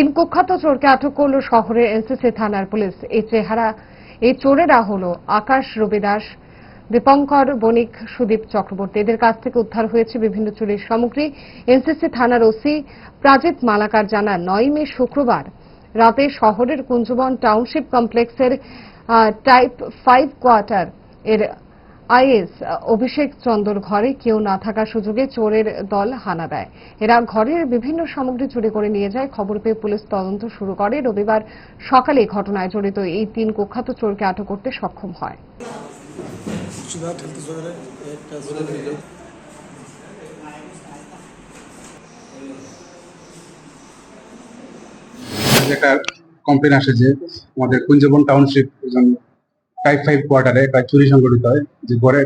তিন কুখ্যাত চোরকে আটক করল শহরের এনসিসি থানার পুলিশ। এই চেহারা এই চোরেরা হল আকাশ রবি দাস দীপঙ্কর বণিক, সুদীপ চক্রবর্তী। এদের কাছ থেকে উদ্ধার হয়েছে বিভিন্ন চুরির সামগ্রী। এনসিসি থানার ওসি প্রাজিত মালাকার জানান, নয় মে শুক্রবার রাতে শহরের কুঞ্জবন টাউনশিপ কমপ্লেক্সের টাইপ ফাইভ কোয়ার্টার এর আইএস, অভিষেক চন্দর ঘরে কেউ না থাকার সুযোগে চোরের দল হানা দেয়। এরা ঘরের বিভিন্ন সামগ্রী চুরি করে নিয়ে যায়। খবর পেয়ে পুলিশ তদন্ত শুরু করে। রবিবার সকালে ঘটনায় জড়িত এই তিন কুখ্যাত চোরকে আটক করতে সক্ষম হয়। একটা কমপ্লেন আসে যে আমাদের কুঞ্জবন টাউনশিপ টাইপ ফাইভ কোয়ার্টারে একটা চুরি সংঘটিত হয়। যে ঘরে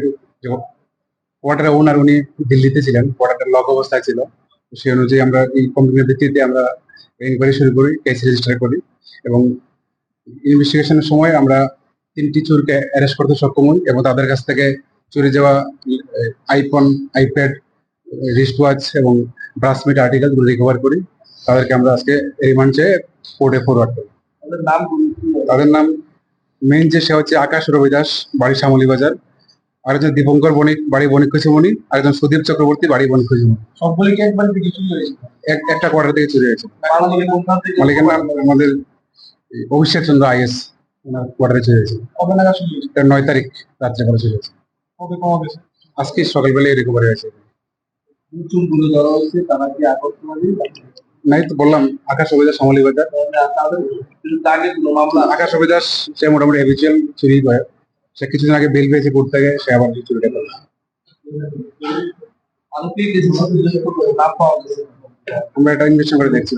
কোয়ার্টারের ওনার উনি দিল্লিতে ছিলেন কোয়ার্টারটা লক অবস্থায় ছিল। সেই অনুযায়ী আমরা এই কমপ্লেনের ভিত্তিতে আমরা ইনকোয়ারি শুরু করি কেস রেজিস্টার করি এবং ইনভেস্টিগেশনের সময় আমরা তিনটি চোরকে অ্যারেস্ট করতে সক্ষম হই এবং তাদের কাছ থেকে চুরি যাওয়া আইফোন আইপ্যাড রিস্ট ওয়াচ এবং ব্রাসমিট আর্টিকেলগুলো রিকভার করি। তাদেরকে আমরা আজকে রিমান্ড চেয়ে কোর্টে ফরওয়ার্ড করি। তাদের নাম মেইন যে সে হচ্ছে আকাশ রবি দাস বাড়ি শ্যামলী বাজার। আরেকজন দীপঙ্কর বণিক বাড়ি বণিক। খুশিমণি আরেকজন সুদীপ চক্রবর্তী বাড়ি বণিক। খুশিমণি সবগুলি কি একবার থেকে চুরি হয়েছে এক একটা কোয়ার্টার থেকে চুরি হয়েছে মালিকের নাম আমাদের অভিষেক চন্দ্র আইএস ওনার কোয়ার্টারে চুরি হয়েছে কবে নাগাদ চুরি হয়েছে নয় তারিখ রাত্রে করে চুরি হয়েছে কবে কমা গেছে আজকে সকালবেলায় রিকভারি হয়েছে। চুরগুলো ধরা হয়েছে তারা কি আকর্ষণী নাই তো বললাম, আকাশ রবি সমলি বাজার। আকাশ রবি সে মোটামুটি হ্যাবিচুয়াল চুরি করে। সে কিছুদিন আগে বেল পেয়েছে কোর্ট থেকে, সে আবার চুরিটা করে আমরা এটা ইনভেস্টিগেশন করে দেখছি